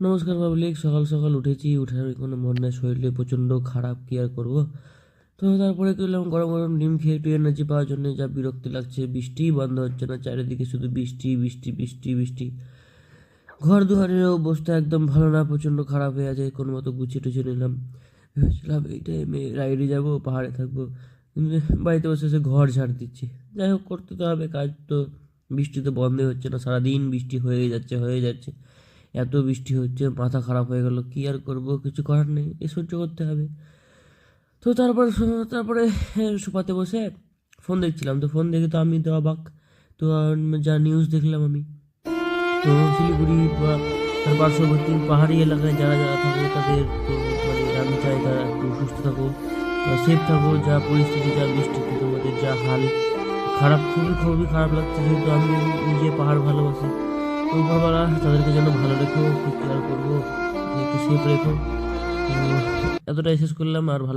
নমস্কার পাবলিক সকাল সকাল উঠেছি, উঠার কোনো মন নেই শরীরে প্রচণ্ড খারাপ, কি আর করব? তো তারপরে করলাম গরম গরম ডিম খেয়ে একটু এনার্জি পাওয়ার জন্য যা বিরক্তি লাগছে বৃষ্টিই বন্ধ হচ্ছে না, চারিদিকে শুধু বৃষ্টি বৃষ্টি বৃষ্টি বৃষ্টি। ঘর দুয়ারের অবস্থা একদম ভালো না, প্রচণ্ড খারাপ হয়ে আছে, কোনো মতো গুছিয়ে টুছিয়ে নিলাম। ভেবেছিলাম এই টাইমে রাইডে যাব, পাহাড়ে থাকব, কিন্তু বাড়িতে বসে এসে ঘর ঝাড় দিচ্ছি। যাই হোক, করতে তো হবে, কাজ তো বৃষ্টি তো বন্ধই হচ্ছে না, সারাদিন বৃষ্টি হয়ে যাচ্ছে হয়ে যাচ্ছে। এত বৃষ্টি হচ্ছে, মাথা খারাপ হয়ে গেল, কী আর করব? কিছু করার নেই এ সহ্য করতে হবে। তো তারপর তারপরে সোফাতে বসে ফোন দেখছিলাম। তো ফোন দেখে তো আমি তো অবাক। তো যা নিউজ দেখলাম আমি। তো শিলিগুড়ি, বা তার পার্শ্ববর্তী পাহাড়ি এলাকায় যারা যারা থাকে, তাদের তো মানে আমি চাই তারা একটু সুস্থ থাকো সেফ থাকো। যা পরিস্থিতি, যা বৃষ্টিতে তোমাদের যা হাল, খারাপ, খুবই খুবই খারাপ লাগছে। যেহেতু আমি নিজে পাহাড় ভালোবাসি। উপরবেলা তাদেরকে যেন ভালো রেখো কেয়ার করব, একটু সেফ রেখো। এতটাই শেষ করলাম আর ভালো